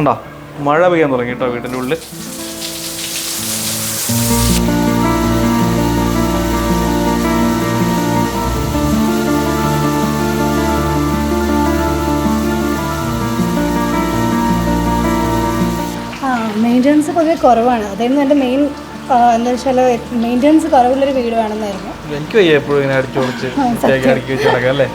കണ്ടോ? മഴ പെയ്യാൻ തുടങ്ങി കേട്ടോ വീട്ടിന്റെ ഉള്ളിൽ. ആ മെയിന്റനൻസ് പൊതുവെ കുറവാണ്. അതായിരുന്നു എന്റെ മെയിൻ എന്താ വെച്ചാൽ മെയിന്റനൻസ് കുറവുള്ളൊരു വീട് വേണമെന്നായിരുന്നു. എനിക്ക് വയ്യ എപ്പോഴും ഇങ്ങനെ അടിച്ചു പൊളിച്ച് അല്ലേ?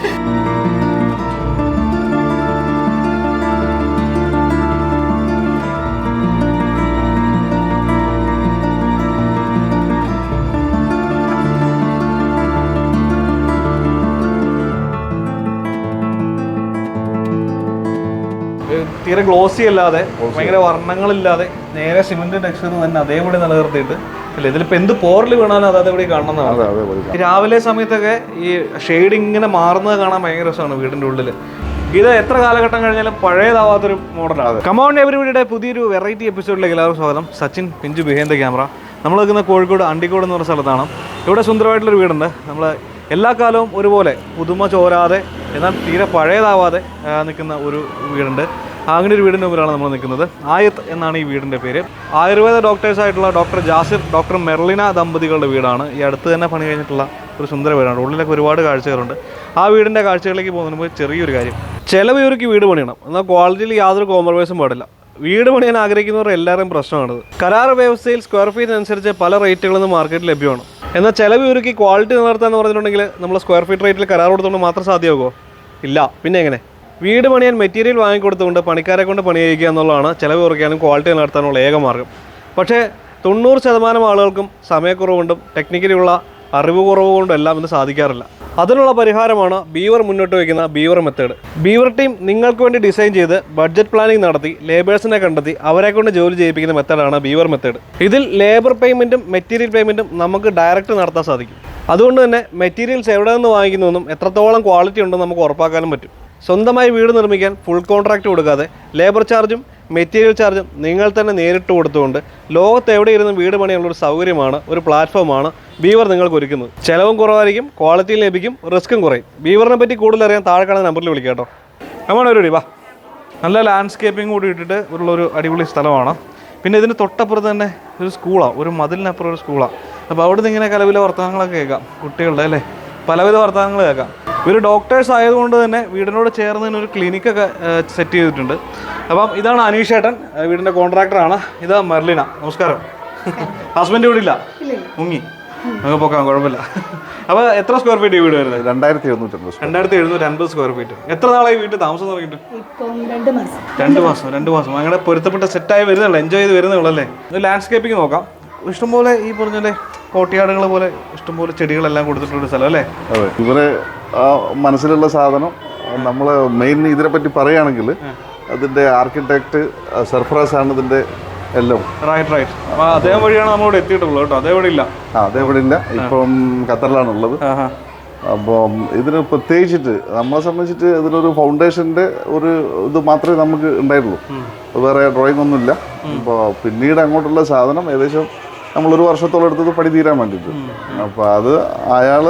തീരെ ഗ്ലോസി അല്ലാതെ ഭയങ്കര വർണങ്ങളില്ലാതെ നേരെ സിമെന്റ് ടെക്സ്ചർ തന്നെ അതേപടി നിലനിർത്തിയിട്ട് അല്ലെ? ഇതിലിപ്പോ എന്ത് പോറിൽ വീണാലും അത് അതേപടി കാണണമെന്നാണ്. രാവിലെ സമയത്തൊക്കെ ഈ ഷെയ്ഡ് ഇങ്ങനെ മാറുന്നത് കാണാൻ ഭയങ്കര രസമാണ് വീടിന്റെ ഉള്ളിൽ. ഇത് എത്ര കാലഘട്ടം കഴിഞ്ഞാലും പഴയതാവാത്തൊരു മോഡലാണ് കമോൺ എവരിവിടെ പുതിയൊരു വെറൈറ്റി എപ്പിസോഡിലേക്ക് എല്ലാവർക്കും സ്വാഗതം. സച്ചിൻ പിഞ്ചു ബിഹേന്ദ് ക്യാമറ നമ്മൾ നിൽക്കുന്ന കോഴിക്കോട് അണ്ടിക്കോട് എന്ന് പറഞ്ഞ സ്ഥലത്താണ്. ഇവിടെ സുന്ദരമായിട്ടുള്ളൊരു വീടുണ്ട്. നമ്മൾ എല്ലാ കാലവും ഒരുപോലെ പുതുമ ചോരാതെ എന്നാൽ തീരെ പഴയതാവാതെ നിൽക്കുന്ന ഒരു വീടുണ്ട്. അങ്ങനെ ഒരു വീടിന്റെ മുമ്പിലാണ് നമ്മൾ നിൽക്കുന്നത്. ആയത്ത് എന്നാണ് ഈ വീടിന്റെ പേര്. ആയുർവേദ ഡോക്ടേഴ്സ് ആയിട്ടുള്ള ഡോക്ടർ ജാസിർ ഡോക്ടർ മെർലിന ദമ്പതികളുടെ വീടാണ്. ഈ അടുത്ത് തന്നെ പണി കഴിഞ്ഞിട്ടുള്ള ഒരു സുന്ദര വീടാണ്. ഉള്ളിലൊക്കെ ഒരുപാട് കാഴ്ചകളുണ്ട്. ആ വീടിന്റെ കാഴ്ചകളിലേക്ക് പോകുന്നതിന് മുമ്പ് ചെറിയൊരു കാര്യം. ചിലവ് ഇവർക്ക് വീട് പണിയണം. എന്നാൽ ക്വാളിറ്റിയിൽ യാതൊരു കോംപ്രമൈസും പാടില്ല. വീട് പണിയാൻ ആഗ്രഹിക്കുന്നവർ എല്ലാവരും പ്രശ്നമാണ് കരാർ വ്യവസ്ഥയിൽ സ്ക്വയർ ഫീറ്റ് അനുസരിച്ച് പല റേറ്റുകളും മാർക്കറ്റിൽ ലഭ്യമാണ്. എന്നാൽ ചിലവ് ഇവർക്ക് ക്വാളിറ്റി നിലനിർത്താന്ന് പറഞ്ഞിട്ടുണ്ടെങ്കിൽ നമ്മൾ സ്ക്വയർ ഫീറ്റ് റേറ്റിൽ കരാർ കൊടുത്തുകൊണ്ട് മാത്രം സാധ്യമാകുമോ ഇല്ല. പിന്നെ എങ്ങനെ? വീട് പണിയാൻ മെറ്റീരിയൽ വാങ്ങിക്കൊടുത്തുകൊണ്ട് പണിക്കാരെ കൊണ്ട് പണിയിക്കുക എന്നുള്ളതാണ് ചിലവ് കുറയ്ക്കാനും ക്വാളിറ്റി നിലനിർത്താനുള്ള ഏക മാർഗം. പക്ഷേ തൊണ്ണൂറ് ശതമാനം ആളുകൾക്കും സമയക്കുറവുകൊണ്ടും ടെക്നിക്കലിയുള്ള അറിവ് കുറവ് കൊണ്ടും എല്ലാം ഇത് സാധിക്കാറില്ല. അതിനുള്ള പരിഹാരമാണ് ബീവർ മുന്നോട്ട് വയ്ക്കുന്ന ബീവർ മെത്തേഡ്. ബീവർ ടീം നിങ്ങൾക്ക് വേണ്ടി ഡിസൈൻ ചെയ്ത് ബഡ്ജറ്റ് പ്ലാനിംഗ് നടത്തി ലേബേഴ്സിനെ കണ്ടെത്തി അവരെ കൊണ്ട് ജോലി ചെയ്യിപ്പിക്കുന്ന മെത്തേഡാണ് ബീവർ മെത്തേഡ്. ഇതിൽ ലേബർ പേയ്മെന്റും മെറ്റീരിയൽ പേയ്മെന്റും നമുക്ക് ഡയറക്റ്റ് നടത്താൻ സാധിക്കും. അതുകൊണ്ട് തന്നെ മെറ്റീരിയൽസ് എവിടെ നിന്ന് വാങ്ങിക്കുന്നതെന്നും എത്രത്തോളം ക്വാളിറ്റി ഉണ്ടെന്ന് നമുക്ക് ഉറപ്പാക്കാനും പറ്റും. സ്വന്തമായി വീട് നിർമ്മിക്കാൻ ഫുൾ കോൺട്രാക്റ്റ് കൊടുക്കാതെ ലേബർ ചാർജും മെറ്റീരിയൽ ചാർജും നിങ്ങൾ തന്നെ നേരിട്ട് കൊടുത്തുകൊണ്ട് ലോകത്ത് എവിടെ ഇരുന്ന് വീട് പണിയുള്ള ഒരു സൗകര്യമാണ് ഒരു പ്ലാറ്റ്ഫോമാണ് ബീവർ നിങ്ങൾക്ക് ഒരുക്കുന്നത്. ചിലവും കുറവായിരിക്കും ക്വാളിറ്റിയും ലഭിക്കും റിസ്ക്കും കുറയും. ബീവറിനെ പറ്റി കൂടുതൽ അറിയാൻ താഴെ കാണുന്ന നമ്പറിൽ വിളിക്കാം കേട്ടോ. അങ്ങനെ ഒരു വാ. നല്ല ലാൻഡ്സ്കേപ്പിംഗ് കൂടി ഇട്ടിട്ട് ഉള്ളൊരു അടിപൊളി സ്ഥലമാണ്. പിന്നെ ഇതിന് തൊട്ടപ്പുറത്ത് തന്നെ ഒരു സ്കൂളാണ് ഒരു മതിലിനപ്പുറം ഒരു സ്കൂളാണ് അപ്പോൾ അവിടെ ഇങ്ങനെ കലവിലെ വർത്തമാനങ്ങളൊക്കെ കേൾക്കാം കുട്ടികളുടെ അല്ലേ? പലവിധ വർത്തമാനങ്ങൾ കേൾക്കാം. ഇവർ ഡോക്ടേഴ്സ് ആയതുകൊണ്ട് തന്നെ വീടിനോട് ചേർന്ന് തന്നെ ഒരു ക്ലിനിക്കൊക്കെ സെറ്റ് ചെയ്തിട്ടുണ്ട്. അപ്പം ഇതാണ് അനീഷ് ഏട്ടൻ വീടിന്റെ കോൺട്രാക്ടറാണ് ഇതാ മെർലിന. നമസ്കാരം. ഹസ്ബൻഡ് ഇവിടെ ഇല്ല? മുങ്ങി. നമുക്ക് പോക്കാം കുഴപ്പമില്ല. അപ്പോൾ എത്ര സ്ക്വയർ ഫീറ്റ് ഈ വീട് വരുന്നത്? രണ്ടായിരത്തി എഴുന്നൂറ്റമ്പത് സ്ക്വയർ. രണ്ടായിരത്തി എഴുന്നൂറ്റി അൻപത് സ്ക്വയർ ഫീറ്റ് എത്ര നാളായി വീട്ടിൽ താമസം തുടങ്ങിയിട്ട്? രണ്ട് മാസം. രണ്ട് മാസം രണ്ട് മാസം. അങ്ങനെ പൊരുത്തപ്പെട്ട സെറ്റായി വരുന്നുള്ളൂ എൻജോയ് ചെയ്ത് വരുന്നുള്ളൂ അല്ലേ? ഇത് ലാൻഡ്സ്കേപ്പിംഗ് നോക്കാം. ഇഷ്ടംപോലെ ഈ പറഞ്ഞ കോട്ടിയാടുകൾ പോലെ ഇഷ്ടംപോലെ ചെടികളെല്ലാം കൊടുത്തിട്ടുള്ള സ്ഥലം അല്ലേ? അതെ. ഇവരെ ആ മനസ്സിലുള്ള സാധനം നമ്മൾ മെയിൻ ഇതിനെ പറ്റി പറയുകയാണെങ്കിൽ അതിന്റെ ആർക്കിടെക്ട് സർഫറാസ് ആണ് ഇതിന്റെ എല്ലാം. റൈറ്റ് റൈറ്റ് അതേ വഴിയാണ് നമ്മളോട് എത്തിയിട്ടുള്ളത് കേട്ടോ. അതേ വഴിയില്ല ഇല്ല. ആ അതേവിടെ ഇല്ല. ഇപ്പം ഖത്തറിലാണുള്ളത്. അപ്പം ഇതിന് പ്രത്യേകിച്ചിട്ട് നമ്മളെ സംബന്ധിച്ചിട്ട് ഇതിനൊരു ഫൗണ്ടേഷന്റെ ഒരു ഇത് മാത്രമേ നമുക്ക് ഉണ്ടായിട്ടുള്ളൂ. വേറെ ഡ്രോയിങ് ഒന്നുമില്ല. അപ്പോൾ പിന്നീട് അങ്ങോട്ടുള്ള സാധനം ഏകദേശം നമ്മളൊരു വർഷത്തോളം എടുത്തത് പണി തീരാൻ വേണ്ടിയിട്ട്. അപ്പോൾ അത് അയാൾ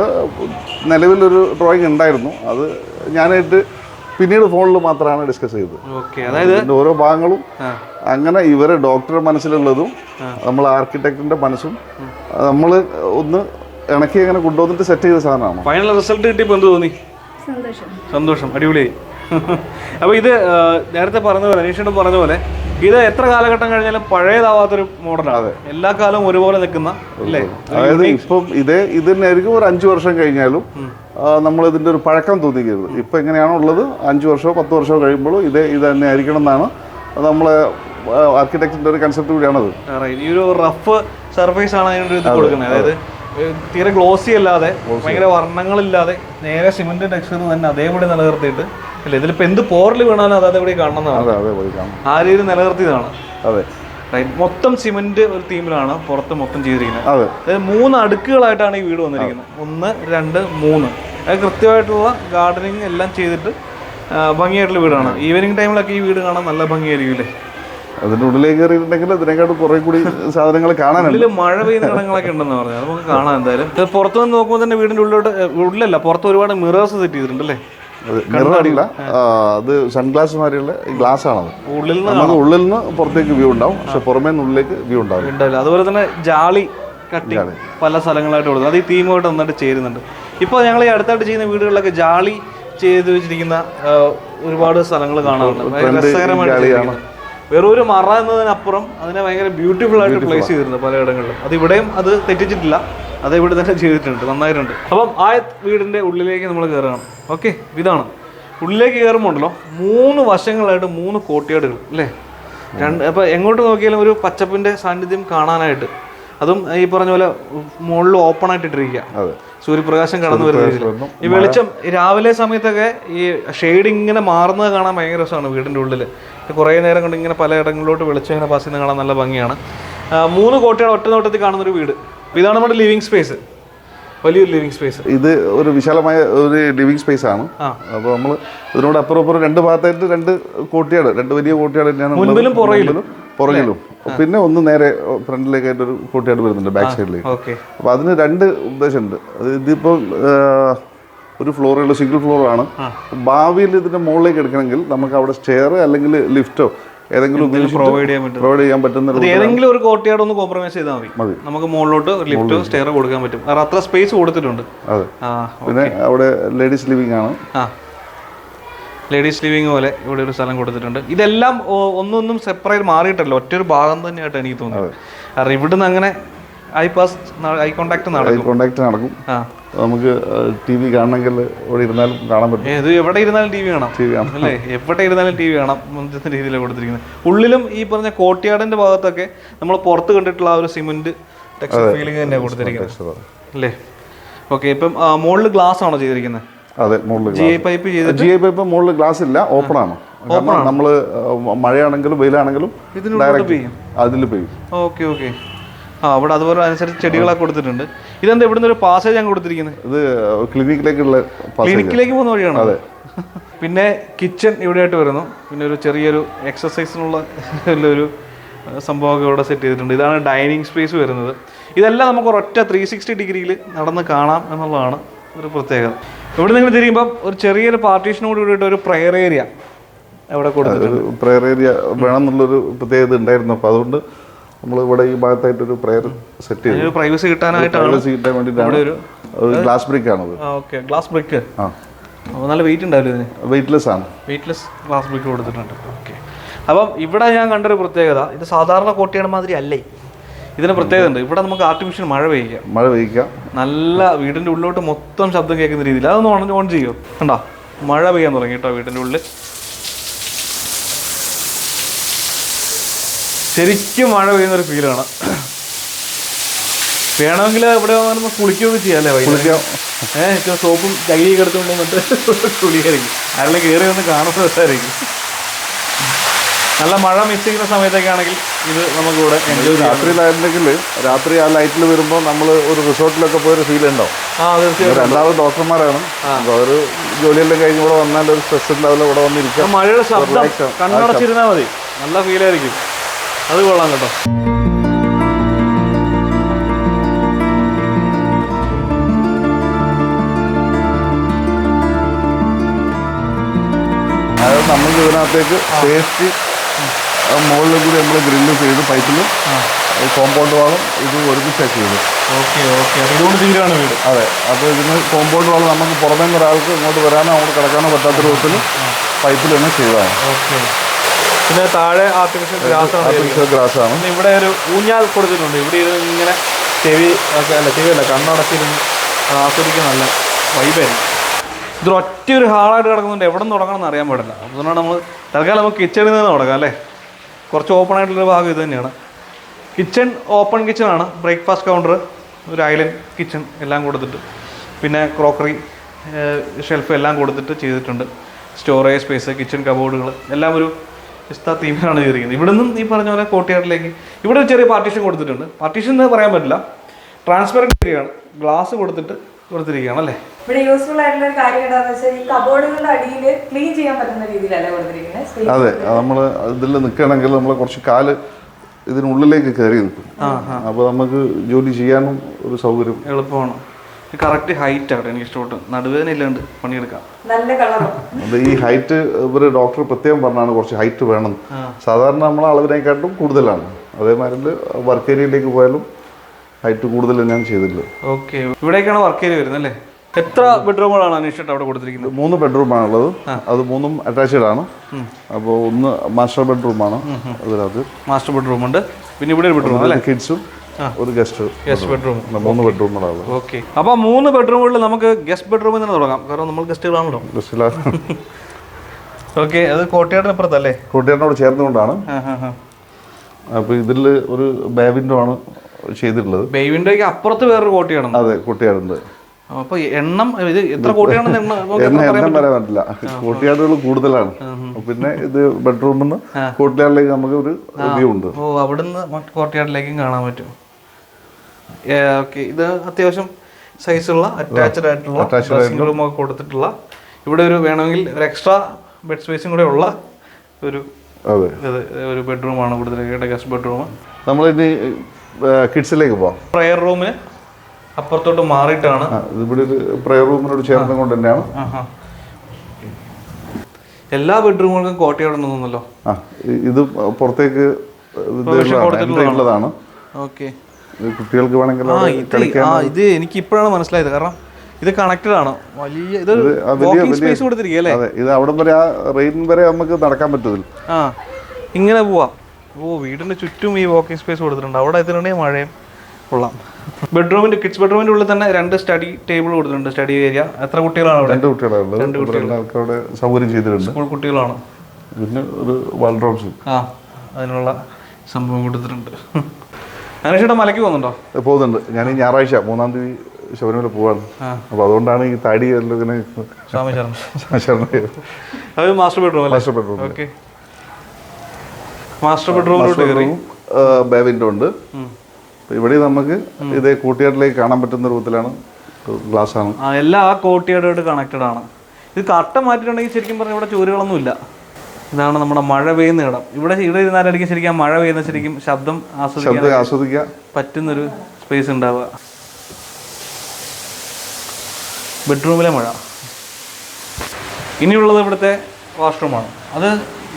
നിലവിലൊരു ഡ്രോയിങ് ഉണ്ടായിരുന്നു. അത് ഞാനായിട്ട് പിന്നീട് ഫോണിൽ മാത്രമാണ് ഡിസ്കസ് ചെയ്തത്. ഓക്കെ അതായത് ഇതിന്റെ ഓരോ ഭാഗങ്ങളും അങ്ങനെ ഇവരെ ഡോക്ടറുടെ മനസ്സിലുള്ളതും നമ്മൾ ആർക്കിടെക്റ്റിന്റെ മനസ്സും നമ്മൾ ഒന്ന് ഇണക്കി അങ്ങനെ കൊണ്ടുവന്നിട്ട് സെറ്റ് ചെയ്ത സാധനമാണ്. ഫൈനൽ റിസൾട്ട് കിട്ടിയപ്പോൾ എന്ത് തോന്നി? സന്തോഷം. സന്തോഷം അടിപൊളിയായി അപ്പോൾ ഇത് നേരത്തെ പറഞ്ഞ പോലെ അനീഷിനോട് പറഞ്ഞ പോലെ ഇത് എത്ര കാലഘട്ടം കഴിഞ്ഞാലും പഴയതാവാത്തൊരു മോഡലാണ് എല്ലാ കാലവും ഒരുപോലെ നിൽക്കുന്ന അല്ലേ? അതായത് ഇപ്പം ഇതേ ഇത് തന്നെയായിരിക്കും ഒരു അഞ്ചു വർഷം കഴിഞ്ഞാലും നമ്മൾ ഇതിന്റെ ഒരു പഴക്കം തോന്നിക്കരുത്. ഇപ്പൊ എങ്ങനെയാണോ ഉള്ളത്? അഞ്ചു വർഷമോ പത്ത് വർഷമോ കഴിയുമ്പോഴും ഇതേ ഇത് തന്നെ ആയിരിക്കണം എന്നാണ് നമ്മളെ ആർക്കിടെക്റ്റിന്റെ ഒരു കൺസെപ്റ്റ് കൂടിയാണത്. അത് ഈ ഒരു റഫ് സർഫേസ് ആണ് അതിനൊരു ഇത് കൊടുക്കുന്നത്. അതായത് തീരെ ഗ്ലോസി അല്ലാതെ ഭയങ്കര വർണങ്ങളില്ലാതെ നേരെ സിമെന്റ് ടെക്സ്ചർ തന്നെ അതേപടി നിലനിർത്തിയിട്ട് അല്ല ഇതിലിപ്പോ എന്ത് പോറിൽ വീണാലും അത് കാണണമെന്നാണ് അതെ അതെ പോയി കാണാം. ആ രീതിയിൽ നിലനിർത്തിയതാണ്. അതെ. Right. മൊത്തം സിമെന്റ് ഒരു തീമിലാണ് പുറത്ത് മൊത്തം ചെയ്തിരിക്കുന്നത്. അതെ. അതായത് മൂന്ന് അടുക്കുകളായിട്ടാണ് ഈ വീട് വന്നിരിക്കുന്നത്. ഒന്ന് രണ്ട് മൂന്ന്. അത് കൃത്യമായിട്ടുള്ള ഗാർഡനിങ് എല്ലാം ചെയ്തിട്ട് ആ, ഭംഗിയായിട്ടുള്ള വീടാണ്. ഈവനിങ് ടൈമിലൊക്കെ ഈ വീട് കാണാൻ നല്ല ഭംഗിയായിരിക്കും അല്ലേ അതിന്റെ ഉള്ളിലേക്ക് കയറിയിട്ടുണ്ടെങ്കിൽ ഇതിനെക്കാട്ടും കുറെ കൂടി സാധനങ്ങൾ കാണാനുണ്ട്. മഴ പെയ്യുന്ന ഇടങ്ങളൊക്കെ ഉണ്ടെന്ന് പറഞ്ഞു അത് നമുക്ക് കാണാം എന്തായാലും. ഇത് പുറത്തു നിന്ന് നോക്കുമ്പോൾ തന്നെ വീടിന്റെ ഉള്ളിലോട്ട് ഏ, ഉള്ളിലല്ല പുറത്ത് ഒരുപാട് മിറേഴ്സ് സെറ്റ് ചെയ്തിട്ടുണ്ട് അല്ലേ മിററല്ല അത് സൺഗ്ലാസ് മാതിരിയുള്ള ഗ്ലാസ് ആണത്. നമുക്ക് ഉള്ളിൽ നിന്ന് പുറത്തേക്ക് വ്യൂ ഉണ്ടാവും. പക്ഷെ പുറമേ ഉള്ളിലേക്ക് വ്യൂ ഉണ്ടാവും അതുപോലെ തന്നെ ജാളി കട്ടി പല സ്ഥലങ്ങളായിട്ട് കൊടുക്കും. അത് ഈ തീമുമായിട്ട് നന്നായിട്ട് ചേരുന്നുണ്ട്. ഇപ്പോൾ ഞങ്ങൾ ഈ അടുത്തായിട്ട് ചെയ്യുന്ന വീടുകളിലൊക്കെ ജാളി ചെയ്തു വെച്ചിരിക്കുന്ന ഒരുപാട് സ്ഥലങ്ങൾ കാണാറുണ്ട്. രസകരമായിട്ട്. വെറും ഒരു മറ എന്നതിനപ്പുറം അതിനെ ഭയങ്കര ബ്യൂട്ടിഫുൾ ആയിട്ട് പ്ലേസ് ചെയ്തിട്ടുണ്ട് പലയിടങ്ങളിലും. അത് ഇവിടെയും അത് തെറ്റിച്ചിട്ടില്ല. അത് ഇവിടെ തന്നെ ചെയ്തിട്ടുണ്ട് നന്നായിട്ടുണ്ട്. അപ്പം ആ വീടിന്റെ ഉള്ളിലേക്ക് നമ്മൾ കയറണം. ഓക്കെ ഇതാണ്. ഉള്ളിലേക്ക് കയറുമ്പോൾ ഉണ്ടല്ലോ മൂന്ന് വശങ്ങളായിട്ട് മൂന്ന് കോട്ടിയാടുകൾ അല്ലേ? രണ്ട് അപ്പോൾ എങ്ങോട്ട് നോക്കിയാലും ഒരു പച്ചപ്പിന്റെ സാന്നിധ്യം കാണാനായിട്ട്. അതും ഈ പറഞ്ഞ പോലെ മുകളിൽ ഓപ്പൺ ആയിട്ട് ഇട്ടിരിക്കുക. സൂര്യപ്രകാശം കടന്നു വരുന്ന രീതിയിൽ. ഈ വെളിച്ചം രാവിലെ സമയത്തൊക്കെ ഈ ഷെയ്ഡ് ഇങ്ങനെ മാറുന്നത് കാണാൻ ഭയങ്കര രസമാണ് വീടിന്റെ ഉള്ളിൽ കുറേ നേരം കൊണ്ട് ഇങ്ങനെ പല ഇടങ്ങളിലോട്ട് വെളിച്ചം ഇങ്ങനെ പാസ് ചെയ്യുന്നത് കാണാൻ നല്ല ഭംഗിയാണ്. മൂന്ന് കോട്ടയുടെ ഒറ്റ നോട്ടത്തിൽ കാണുന്ന ഒരു വീട്. അപ്പോൾ ഇതാണ് നമ്മുടെ ലിവിങ് സ്പേസ് വലിയൊരു ലിവിങ് സ്പേസ് ഇത് ഒരു വിശാലമായ ഒരു ലിവിങ് സ്പേസ് ആണ്. അപ്പോൾ നമ്മൾ ഇതിനോട് അപ്പുറം അപ്പുറം രണ്ട് ഭാഗത്തായിട്ട് രണ്ട് കോട്ടിയാട് രണ്ട് വലിയ കോട്ടിയാട് തന്നെയാണ്. മുൻപിലും പുറകിലും. പുറകിലും. പിന്നെ ഒന്ന് നേരെ ഫ്രണ്ടിലേക്കായിട്ട് ഒരു കോട്ടിയാട് വരുന്നുണ്ട് ബാക്ക് സൈഡിലേക്ക്. ഓക്കെ. അപ്പോൾ അതിന് രണ്ട് ഉദ്ദേശമുണ്ട്. അത് ഇതിപ്പോൾ ഒരു ഫ്ലോറുള്ള സിംഗിൾ ഫ്ലോറാണ് ഭാവിയിൽ ഇതിന്റെ മുകളിലേക്ക് എടുക്കണമെങ്കിൽ നമുക്ക് അവിടെ സ്റ്റെയർ അല്ലെങ്കിൽ ലിഫ്റ്റോ ഏതെങ്കിലും പ്രൊവൈഡ് ചെയ്യാൻ പറ്റും പ്രൊവൈഡ് ചെയ്യാൻ പറ്റുന്ന ഏതെങ്കിലും ഒരു കോട്ടയാട് ഒന്ന് കോംപ്രമൈസ് ചെയ്താൽ മതി. നമുക്ക് മുകളിലോട്ട് ലിഫ്റ്റ് സ്റ്റെയർ കൊടുക്കാൻ പറ്റും. കാരണം അത്ര സ്പേസ് കൊടുത്തിട്ടുണ്ട്. അതെ. പിന്നെ അവിടെ ലേഡീസ് ലിവിംഗ് ആണ്. ലേഡീസ് ലിവിംഗ് പോലെ ഇവിടെ ഒരു സ്ഥലം കൊടുത്തിട്ടുണ്ട്. ഇതെല്ലാം ഒന്നൊന്നും സെപ്പറേറ്റ് മാറിയിട്ടല്ല. ഒറ്റൊരു ഭാഗം തന്നെയായിട്ട് എനിക്ക് തോന്നുന്നത് കാരണം ഇവിടുന്ന് അങ്ങനെ ഐ പാസ് ഐ കോണ്ടാക്ട് നടക്കും. കോണ്ടാക്ട് നടക്കും. ആ. നമുക്ക് ടി വി കാണണമെങ്കിൽ ഇവിടെ ഇരുന്നാലും കാണാൻ പറ്റും. ഇത് എവിടെ ഇരുന്നാലും ടി വി കാണാം. ടി വി കാണാം. അല്ലേ? എവിടെ ഇരുന്നാലും ടി വി കാണാം. മുന്നത്തെ രീതിയിലാണ് കൊടുത്തിരിക്കുന്നത്. ഉള്ളിലും ഈ പറഞ്ഞ കോട്ടിയാടിന്റെ ഭാഗത്തൊക്കെ നമ്മൾ പുറത്ത് കണ്ടിട്ടുള്ള ആ ഒരു സിമെന്റ് ടെക്സ്ചർ ഫീലിംഗ് തന്നെ കൊടുത്തിരിക്കുന്നത്. അല്ലേ? ഓക്കെ ഇപ്പം മുകളിൽ ഗ്ലാസ് ആണോ ചെയ്തിരിക്കുന്നത്? അതെ മുകളിൽ ജി ഐ പൈപ്പ് ചെയ്ത് ജി ഐ പൈപ്പ് മുകളിൽ ഗ്ലാസ് ഇല്ല ഓപ്പൺ ആണ്. നമ്മൾ മഴയാണെങ്കിലും വെയിലാണെങ്കിലും അതിൽ പെയ്യും. Okay okay. ആ അവിടെ അതുപോലെ അനുസരിച്ച് ചെടികളൊക്കെ കൊടുത്തിട്ടുണ്ട്. ഇതെന്താ ഇവിടുന്ന് ഒരു പാസേജ് ആണ് കൊടുത്തിരിക്കുന്നത്? ഇത് ക്ലിനിക്കിലേക്കുള്ള ക്ലിനിക്കിലേക്ക് പോകുന്ന വഴിയാണ്? അതെ. പിന്നെ കിച്ചൺ ഇവിടെയായിട്ട് വരുന്നു. പിന്നെ ഒരു ചെറിയൊരു എക്സസൈസിനുള്ള ഒരു സംഭവമൊക്കെ ഇവിടെ സെറ്റ് ചെയ്തിട്ടുണ്ട്. ഇതാണ് ഡൈനിങ് സ്പേസ് വരുന്നത്. ഇതെല്ലാം നമുക്ക് ഒരൊറ്റ ത്രീ സിക്സ്റ്റി ഡിഗ്രിയിൽ നടന്ന് കാണാം എന്നുള്ളതാണ് ഒരു പ്രത്യേകത. ഇവിടെ നിങ്ങൾ തിരിയുമ്പോൾ ഒരു ചെറിയൊരു പാർട്ടീഷനോട് കൂടിയിട്ട് ഒരു പ്രയർ ഏരിയ അവിടെ കൊടുത്തിട്ടുണ്ട് പ്രയർ പ്രെയർ ഏരിയ വേണം എന്നുള്ളൊരു പ്രത്യേകത ഉണ്ടായിരുന്നു. അപ്പോൾ അതുകൊണ്ട് നമ്മൾ ഇവിടെ ഈ ഭാഗത്തായിട്ട് ഒരു പ്രയർ സെറ്റ് ചെയ്തു. പ്രൈവസി കിട്ടാനായിട്ടാണ് പ്രൈവസി കിട്ടാൻ വേണ്ടിയിട്ടാണ് ഗ്ലാസ് ബ്രിക്ക് ആണത്. ഓക്കെ ഗ്ലാസ് ബ്രിക്ക് ആ. അപ്പോൾ നല്ല വെയിറ്റ് ഉണ്ടാവില്ല ഇതിന്? വെയിറ്റ്ലെസ് ആണ്. വെയിറ്റ്ലെസ് ഗ്ലാസ് ബ്രിക്ക് കൊടുത്തിട്ടുണ്ട്. ഓക്കെ അപ്പം ഇവിടെ ഞാൻ കണ്ടൊരു പ്രത്യേകത. ഇത് സാധാരണ കോട്ടയുടെ മാതിരി അല്ലേ? ഇതിന് പ്രത്യേകത ഉണ്ട്. ഇവിടെ നമുക്ക് ആർട്ടിഫിഷ്യൽ മഴ പെയ്യിക്കാം. മഴ പെയ്യിക്കാം. നല്ല വീടിന്റെ ഉള്ളിലോട്ട് മൊത്തം ശബ്ദം കേൾക്കുന്ന രീതിയിൽ. അതൊന്ന് ഓൺ ഓൺ ചെയ്യോ? കണ്ടോ? മഴ പെയ്യാൻ തുടങ്ങി കേട്ടോ വീടിന്റെ ഉള്ളിൽ ശരിക്കും മഴ പെയ്യുന്നൊരു ഫീലാണ് വേണമെങ്കിൽ ഇവിടെ വന്ന് കുളിക്കുകയൊക്കെ ചെയ്യാല്ലേ വൈകുന്നേരം? കുളിക്കാം. ഏഹ് സോപ്പും കൈയൊക്കെ എടുത്തുകൊണ്ട് വന്നിട്ട് കുളിയായിരിക്കും. ആരെല്ലാം കയറി വന്ന് കാണുന്ന രസമായിരിക്കും നല്ല മഴ മിസ് ചെയ്യുന്ന സമയത്തൊക്കെ ആണെങ്കിൽ ഇത് നമുക്കിവിടെ രാത്രിയിലായിരുന്നെങ്കിൽ രാത്രി ആ ലൈറ്റിൽ വരുമ്പോൾ നമ്മൾ ഒരു റിസോർട്ടിലൊക്കെ പോയൊരു ഫീൽ ഉണ്ടാവും. രണ്ടാമത് ഡോക്ടർമാരാണ്. അപ്പോൾ അവർ ജോലിയെല്ലാം കഴിഞ്ഞ് ഇവിടെ വന്നാൽ ഒരു സ്ട്രെസ് ഉണ്ടാവില്ല ഇവിടെ വന്നിരിക്കാം. മഴയുടെ ശബ്ദം കണ്ണടച്ചിരുന്നാൽ മതി. നല്ല ഫീലായിരിക്കും അത് കൊള്ളാം കേട്ടോ. അതായത് നമുക്ക് ഇതിനകത്തേക്ക് സേഫ്റ്റി മുകളിൽ കൂടി നമ്മൾ ഗ്രില്ല് ചെയ്ത് പൈപ്പിൽ കോമ്പൗണ്ട് വാളും ഇത് ഒരുമിച്ചാണ് ചെയ്ത്. Okay okay. അതുകൊണ്ട് തീരാണ് വീട്. അതെ അപ്പോൾ ഇതിന് കോമ്പൗണ്ട് വാൾ നമുക്ക് പുറമേ ഒരാൾക്ക് ഇങ്ങോട്ട് വരാനോ അങ്ങോട്ട് കിടക്കാനോ പറ്റാത്ത രൂപത്തിൽ പൈപ്പിൽ തന്നെ ചെയ്തതാണ്. ഓക്കെ. പിന്നെ താഴെ ആർട്ടിഫിഷ്യൽ ഗ്രാസ് ആർട്ടിഫിഷ്യൽ ഗ്രാസ് ആണ്. ഇവിടെ ഒരു ഊഞ്ഞാൽ കൊടുത്തിട്ടുണ്ട്. ഇവിടെ ഇത് ഇങ്ങനെ ചെവി അല്ല ചെവി അല്ല കണ്ണടച്ചിരുന്ന് ആസ്വദിക്കുന്ന നല്ല വൈബായിരുന്നു ഇത് ഒറ്റ ഒരു ഹാളായിട്ട് കിടക്കുന്നുണ്ട്. എവിടെ നിന്ന് തുടങ്ങണം എന്ന് അറിയാൻ പാടില്ല. അതുകൊണ്ടാണ് നമ്മൾ തൽക്കാലം നമുക്ക് കിച്ചണിൽ നിന്ന് തുടങ്ങാം അല്ലേ? കുറച്ച് ഓപ്പൺ ആയിട്ടുള്ള ഭാഗം ഇത് തന്നെയാണ്. കിച്ചൺ ഓപ്പൺ കിച്ചൺ ആണ്. ബ്രേക്ക്ഫാസ്റ്റ് കൗണ്ടർ ഒരു ഐലൻഡ് കിച്ചൺ എല്ലാം കൊടുത്തിട്ട്. പിന്നെ ക്രോക്കറി ഷെൽഫ് എല്ലാം കൊടുത്തിട്ട് ചെയ്തിട്ടുണ്ട്. സ്റ്റോറേജ് സ്പേസ് കിച്ചൺ കബോർഡുകൾ എല്ലാം ഒരു ഇസ്ത തീമിലാണ് ചെയ്തിരിക്കുന്നത് ഇവിടെ നിന്നും ഈ പറഞ്ഞ പോലെ കോട്ടയാടിലേക്ക് ഇവിടെ ഒരു ചെറിയ പാർട്ടീഷൻ കൊടുത്തിട്ടുണ്ട്. പാർട്ടീഷൻ എന്ന് പറയാൻ പറ്റില്ല. ട്രാൻസ്പെറന്റ് ഏരിയയാണ് ഗ്ലാസ് കൊടുത്തിട്ട് കൊടുത്തിരിക്കുകയാണ് അല്ലേ? ഇവിടെ യൂസ്ഫുൾ ആയിട്ടുള്ള ഒരു കാര്യം എന്താണെന്ന് വെച്ചാൽ ഈ കബോർഡുകളുടെ അടിയിൽ ക്ലീൻ ചെയ്യാൻ പറ്റുന്ന രീതിയിലല്ലേ കൊടുത്തിരിക്കുന്നത് അതെ നമ്മൾ ഇതിൽ നിൽക്കുകയാണെങ്കിൽ നമ്മൾ കുറച്ച് കാൽ ഇതിനുള്ളിലേക്ക് കയറി നിൽക്കും. അപ്പോൾ നമുക്ക് ജോലി ചെയ്യാനും ഒരു സൗകര്യം. എളുപ്പമാണ്. കറക്റ്റ് ഹൈറ്റ് ആവട്ടെ എനിക്ക് ഇഷ്ടപ്പെട്ടു. നടുവേദന ഇല്ലാണ്ട് പണിയെടുക്കാം. നല്ല അത് ഈ ഹൈറ്റ് ഇവർ ഡോക്ടർ പ്രത്യേകം പറഞ്ഞാണ് കുറച്ച് ഹൈറ്റ് വേണം. സാധാരണ നമ്മളെ അളവിനെക്കാട്ടും കൂടുതലാണ്. അതേമാതിരി വർക്ക് ഏരിയയിലേക്ക് പോയാലും ഹൈറ്റ് കൂടുതൽ ഞാൻ ചെയ്തിട്ടുള്ളത് ഓക്കെ ഇവിടേക്കാണ് വർക്ക് ഏരിയ വരുന്നത് അല്ലേ? എത്ര ബെഡ്റൂമുകളാണ് അന്വേഷിച്ചിട്ട് അവിടെ കൊടുത്തിരിക്കുന്നത്? മൂന്ന് ബെഡ്റൂമാണുള്ളത് അത് മൂന്നും അറ്റാച്ച്ഡ് ആണ്. അപ്പോൾ ഒന്ന് മാസ്റ്റർ ബെഡ്റൂമാണ് അതിനകത്ത്. മാസ്റ്റർ ബെഡ്റൂം ഉണ്ട്. പിന്നെ ഇവിടെ ഒരു ബെഡ്റൂം അല്ലേ? കിഡ്സും ഒരു ഗസ്റ്റ് ഗസ്റ്റ് ബെഡ്റൂം മൂന്ന് ബെഡ്റൂമുകളാണ് ഓക്കെ അപ്പൊ മൂന്ന് ബെഡ്റൂമുകളിൽ നമുക്ക് ഗസ്റ്റ് ബെഡ്റൂമിൽ തന്നെ തുടങ്ങാം. കാരണം നമ്മൾ ഗസ്റ്റുകളാണല്ലോ ഓക്കെ അത് കോട്ടയാടിനപ്പുറത്തല്ലേ കോട്ടയാടിനോട് ചേർന്നുകൊണ്ടാണ്. അപ്പൊ ഇതിൽ ഒരു ബേ വിൻഡോ ആണ് ചെയ്തിട്ടുള്ളത്. ബേ വിൻഡോയ്ക്ക് അപ്പുറത്ത് വേറൊരു കോട്ടയാണ് അതെ കോട്ടയാടുണ്ട്. അപ്പൊ എണ്ണം ഇത് എത്ര കോട്ടയാണെന്ന് എണ്ണം പറ്റില്ല കോട്ടയാടുകൾ കൂടുതലാണ്. പിന്നെ ഇത് ബെഡ്റൂമിൽ നിന്ന് കോട്ടയാടിലേക്ക് നമുക്ക് ഒരു വ്യൂ ഉണ്ട്. ഓ അവിടുന്ന് കോട്ടയാടിലേക്കും കാണാൻ പറ്റും. ഓക്കെ. ഇത് അത്യാവശ്യം സൈസുള്ള അറ്റാച്ച്ഡ് ആയിട്ടുള്ള ഡ്രസ്സിംഗ് റൂം ഒക്കെ കൊടുത്തിട്ടുള്ള. ഇവിടെ ഒരു വേണമെങ്കിൽ ഒരു എക്സ്ട്രാ ബെഡ് സ്പേസും കൂടെ ഉള്ള ഒരു ഒരു ബെഡ്റൂമാണ് കൂടുതൽ ഗസ്റ്റ് ബെഡ്റൂം നമ്മൾ ഇനി കിഡ്സിലേക്ക് പോവാം. പ്രയർ റൂമിന് അപ്പുറത്തോട്ട് മാറിയിട്ടാണ്. ഇവിടെ ഒരു പ്രയർ റൂമിനോട് ചേർന്നുകൊണ്ട് തന്നെയാണ്. ആഹാ. എല്ലാ ബെഡ്റൂമുകൾക്കും കോട്ടയോടെ തോന്നുന്നല്ലോ ഇത് പുറത്തേക്ക് കൊടുത്തിട്ടുള്ളതാണ്. ഓക്കെ കുട്ടികൾക്ക് വേണമെങ്കിൽ ഇത് എനിക്ക് ഇപ്പോഴാണ് മനസ്സിലായത്. കാരണം ഇത് കണക്റ്റഡ് ആണ്. വലിയ ഇത് വാക്കിംഗ് സ്പേസ് കൊടുത്തിരിക്കുകയല്ലേ അതെ ഇത് അവിടെ വരെ ആ റെയിൻ വരെ നമുക്ക് നടക്കാൻ പറ്റത്തില്ല. ആ ഇങ്ങനെ പോവാം. ഓ വീടിന്റെ ചുറ്റും ഈ വാക്കിംഗ് സ്പേസ് കൊടുത്തിട്ടുണ്ട്. അവിടെ എത്തിയിട്ടുണ്ടെങ്കിൽ മഴയും കൊള്ളാം. ബെഡ്റൂമിന്റെ കിഡ്സ് ബെഡ്റൂമിന്റെ ഉള്ളിൽ തന്നെ രണ്ട് സ്റ്റഡി ടേബിൾ കൊടുത്തിട്ടുണ്ട് സ്റ്റഡി ഏരിയ എത്ര കുട്ടികളാണ് അവിടെ? രണ്ട് കുട്ടികളാണ് രണ്ട് എല്ലാവർക്കും സൗകര്യം ചെയ്തിട്ടുണ്ട്. സ്കൂൾ കുട്ടികളാണ്. പിന്നെ ഒരു വാൾഡ്രോബ്സ് ആ അതിനുള്ള സംഭവം കൊടുത്തിട്ടുണ്ട്. അനേഷിയുടെ മലയ്ക്ക് പോകുന്നുണ്ടോ? പോകുന്നുണ്ട്. ഞാൻ ഈ ഞായറാഴ്ച മൂന്നാം തീയതി ശബരിമല പോവാണ്. അപ്പൊ അതുകൊണ്ടാണ് ഈ താടി ഇങ്ങനെ master bedroom master bedroom. Master ബെഡ്റൂമിലോട്ട് കയറി. ബേവിന്റെ ഉണ്ട്. ഇവിടെ നമുക്ക് ഇതേ കൂട്ടിയാട്ടിലേക്ക് കാണാൻ പറ്റുന്ന രൂപത്തിലാണ് ഗ്ലാസ് ആണ് എല്ലാ ആ കണക്റ്റഡ് ആണ്. ഇത് കട്ട മാറ്റിയിട്ടുണ്ടെങ്കിൽ ശരിക്കും പറഞ്ഞാൽ ഇവിടെ ചൂരുകളൊന്നും ഇല്ല ഇതാണ് നമ്മുടെ മഴ പെയ്യുന്ന ഇടം. ഇവിടെ ഇവിടെ ഇരുന്നാലായിരിക്കും ശരിക്കും മഴ പെയ്യുന്ന ശരിക്കും ശബ്ദം ആസ്വദിക്കാൻ ശബ്ദം ആസ്വദിക്കുക. പറ്റുന്നൊരു സ്പേസ് ഉണ്ടാവുക. ബെഡ്റൂമിലെ മഴ. ഇനിയുള്ളത് ഇവിടുത്തെ വാഷ്റൂമാണ്. അത്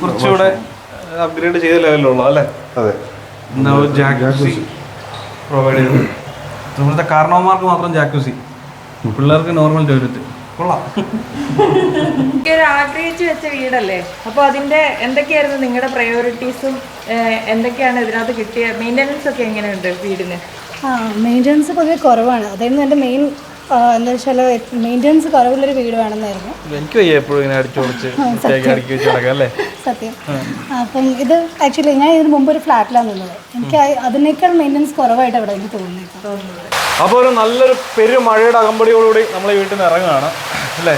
കുറച്ചുകൂടെ അപ്ഗ്രേഡ് ചെയ്ത ലെവലിലുള്ള അല്ലേ? അതെ. ജാക്യൂസി പ്രൊവൈഡ് ചെയ്തത് ഇവിടുത്തെ കാരണവന്മാർക്ക് മാത്രം ജാക്യൂസി പിള്ളേർക്ക് നോർമൽ ടോയ്ലറ്റ് കൊള്ളാം. ആഗ്രഹിച്ചു വെച്ച വീടല്ലേ? അപ്പോൾ അതിന്റെ എന്തൊക്കെയായിരുന്നു നിങ്ങളുടെ പ്രയോറിറ്റീസും എന്തൊക്കെയാണ് ഇതിനകത്ത് കിട്ടിയ മെയിന്റനൻസ് ഒക്കെ എങ്ങനെയുണ്ട് വീടിന്? ആ മെയിന്റനൻസ് പൊതുവെ കുറവാണ്. അതായിരുന്നു എന്റെ മെയിൻ എന്താ വെച്ചാൽ മെയിന്റനൻസ് കുറവുള്ളൊരു വീട് വേണമെന്നായിരുന്നു. എനിക്ക് വയ്യ എപ്പോഴും ഇങ്ങനെ അല്ലേ? സത്യം. അപ്പം ഇത് ആക്ച്വലി ഞാൻ ഇതിന് മുമ്പ് ഒരു ഫ്ലാറ്റിലാണ് നിന്നത്. എനിക്ക് അതിനേക്കാൾ മെയിന്റനൻസ് കുറവായിട്ട് അവിടെ എനിക്ക് തോന്നുന്നു അപ്പോൾ ഒരു നല്ലൊരു പെരുമഴയുടെ അകമ്പടിയോടുകൂടി നമ്മൾ വീട്ടിൽ നിന്ന് ഇറങ്ങുകയാണ്. അല്ലേ?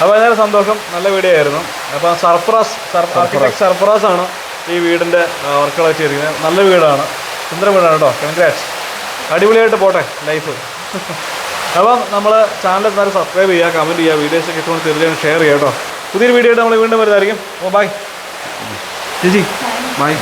അപ്പോൾ അതിനൊരു സന്തോഷം. നല്ല വീഡിയോ ആയിരുന്നു അപ്പോൾ സർപ്രാസ് സർപ്രാസ് സർപ്രാസ്. ആണ് ഈ വീടിന്റെ വർക്കുകളൊക്കെ ചെയ്തിരിക്കുന്നത് നല്ല വീടാണ്. സുന്ദര വീടാണ് കേട്ടോ. കൺഗ്രാറ്റ്സ് അടിപൊളിയായിട്ട് പോട്ടെ ലൈഫ് അപ്പം നമ്മൾ ചാനൽ എന്നാലും സബ്സ്ക്രൈബ് ചെയ്യുക കമന്റ് ചെയ്യുക വീഡിയോസ് ഒക്കെ ഇട്ടുകൊണ്ട് തീർച്ചയായും ഷെയർ ചെയ്യുക കേട്ടോ. പുതിയൊരു വീഡിയോ ആയിട്ട് നമ്മൾ വീണ്ടും വരുന്നതായിരിക്കും. ഓ ബൈ ചേച്ചി ബൈ